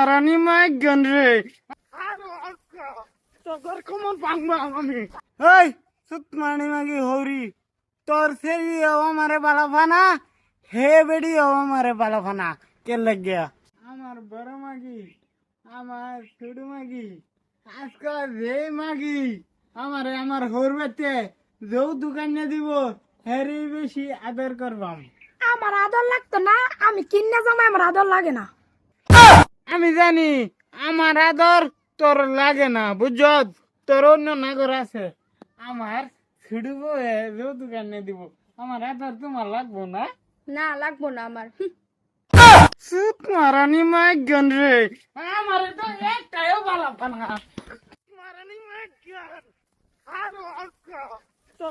মারানি মাইগন রে। তোর কমন পাংবা আমি। এই সুত মানি মাগি হৌরি। তোর সেরি আমারে বালাফানা হে বেডি আমারে বালাফানা। কে লাগিয়া আমার বড় মাগি আমার ছোট মাগি আজকাল রে মাগি আমারে আমার হরবেতে যৌ দোকানে দিব হেরি বেশি আদর করবাম। আমার আদর লাগতো না আমি কিনে জামাই আমার আদর লাগে না। আমি জানি আমার আদর তোর লাগে না বুঝছ তোর অন্য নাগর আছে। আমার ছিড়ব দোকানে দিব। আমার আদর তোমার লাগবো না? না লাগবো না আমার। সুত মারানি মাইগন রে। আমার তো একটাও ভালো পানা মারানি আরও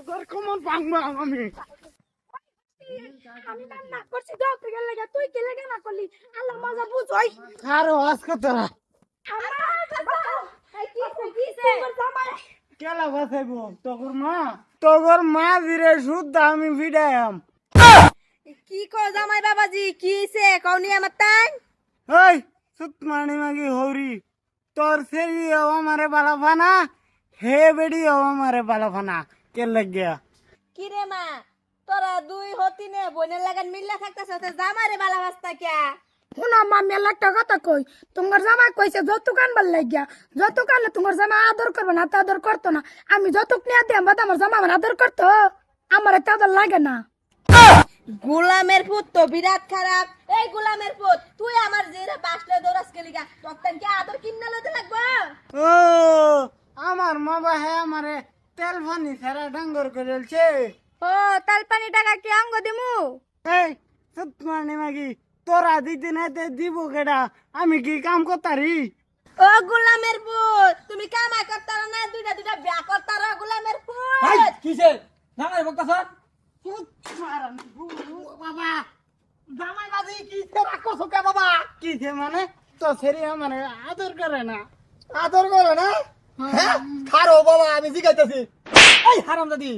তোর কমন পাংবা আমি। আমি করছি দাও তুই না করলি? আল্লাহ মজা বুঝই। আরও কেলা বাসাইব তোর মা? তোর মা দিরে শুদ্ধ আমি ভিড়াইম কি কো জামাই বাবাজি কওনি আমার তাই? এই সুত মানি মাগি হৌরি। তোর সেরি আমারে বালাফানা হে বেডি আমারে বালাফানা কে লাগিয়া কি রে মা? তোরা দুই হতি নে বোনের লাগান মিল্লা থাকতেছ তো জামারে বালা বাস্তা কিয়া? শোনা মা মেলা একটা কথা কই। তোমার জামাই কইছে যৌতুক আনবার লাগিয়া যৌতুক আনলে তোমার জামাই আদর করবে না তো আদর করতো না। আমি যৌতুক নিয়ে দিয়াম বাদ আমার জামা আমার আদর করতো। আমার এত আদর লাগে না। গোলামের পুত তো বিরাট খারাপ। এই গোলামের পুত তুই আমার জেরে বাসলে দৌড়াস গেলি গা তখন কি আদর কিনা লতে লাগবো? ও আমার মা বাহে আমারে তেল ফানি সারা ডাঙ্গর করেছে ও তালপানি টাকা কি অঙ্গ দিমু? এই সুত মানি মাগি তোরা দিতে না দিব কেডা আমি কি কাম করতারি? ও গোলামের পুত তুমি কামাই করতার না দুইটা দুইটা বিয়া করতার গোলামের পুত। কিসে জামাই বকতাছ? বাবা জামাই বাজি কিসে রাখো সুকে বাবা? কি সে মানে? তো সেরি আমারে আদর করে না। আদর করো না? হ্যাঁ? খারো বাবা আমি জিগাইতেছি। এই হারাম দাদি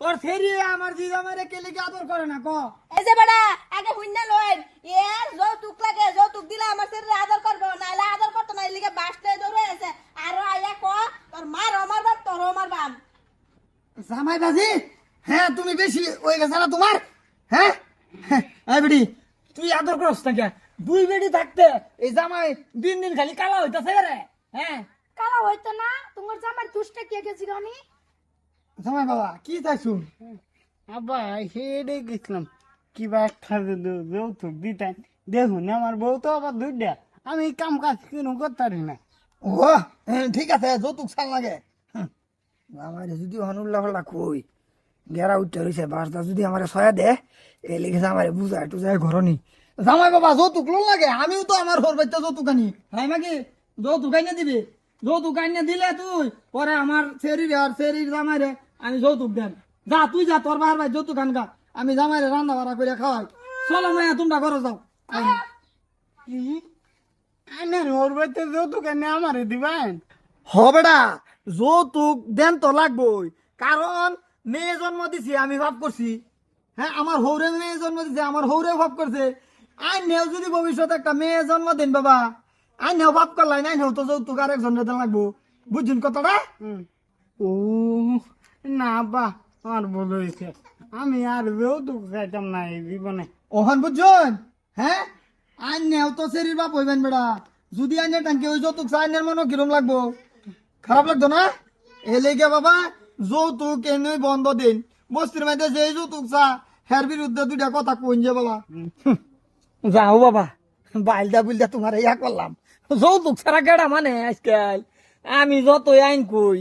তোর ফেরি আমার জি জামাইরে কে লিগে আদর করে না ক? এই যে বড়া আগে হুইনা লইন। এ যৌতুক লাগে যৌতুক দিলে আমার শরীরে আদর করবে নাইলে আদর করতো না এলিগে বাসলে দৌড়ে আছে আর আইয়া ক তোর মার আমার বাপ তোর আমার বাপ। জামাই বাজি হ্যাঁ তুমি বেশি হয়ে গেছে না তোমার? হ্যাঁ? এই বেটি তুই আদর করছ না কে দুই বেটি থাকতে এই জামাই দিন দিন খালি কালা হইতাছে রে হ্যাঁ? কারা হইতো না তোমার জামাই দুষ্টে কে গেছি গানি জামাই বাবা কি চাইছু? আব্বা হেডে গেছিলাম। কিবা একটা যৌতুক দিতেন দেখুন আমার বউ তো আবার দুইটা। আমি কাম কাজ কিনো করতারি না। ও হ্যাঁ, ঠিক আছে যৌতুক চাল লাগে। আমার যদি হনুল্লাহ হল্লা কই গেরা উঠতে রয়েছে বাসটা যদি আমার সয়া দে এই লিখেছে আমার বুঝায় টুজায় ঘরনি। জামাই বাবা যৌতুক লোন লাগে? আমিও তো আমার ঘর বাচ্চা যৌতুক আনি। হ্যাঁ নাকি? যৌতুক আইনে দিবি? যৌতুক আইনে দিলে তুই পরে আমার শরীর আর শরীর জামাই রে আমি যৌতুক দেন। যা তুই যা তোর বাহার ভাই যৌতুক আনগা। আমি জামাই রে রান্না বাড়া করে খাওয়াই। চলো মায়া তোমরা ঘরে যাও। ওর যৌতুক এনে আমারে দিবেন? হবেডা যৌতুক দেন তো লাগবই। কারণ মেয়ে জন্ম দিছি আমি ভাব করছি। হ্যাঁ আমার হৌরে মেয়ে জন্ম দিছে আমার হৌরে ভাব করছে। আই নেও যদি ভবিষ্যতে একটা মেয়ে জন্ম দেন বাবা আই নেও ভাব করলাই নাই নেও তো যৌতুক আর একজন দেন লাগবো। বুঝছেন কথাটা? হুম। ও না আব্বা আমার ভুল হয়েছে। আমি আর যৌতুক খাইতাম না এই জীবনে। ওহান বুঝছেন? হ্যাঁ? আই নেও তো শরীর বাপ হইবেন বেড়া। যদি আইনের টাঙ্কি ওই যৌতুক আইনের মনে কিরম লাগবো। খারাপ লাগতো না? এ লেগে বাবা যৌতুক এনে বন্ধ দিন। বস্তির মধ্যে যে যৌতুক চা হের বিরুদ্ধে দুইটা কথা কইন যে বাবা। যাও বাবা বাইলদা বুলদা তোমার ইয়া করলাম। যৌতুক ছাড়া কেডা মানে আজকাল? আমি যতই আইন কই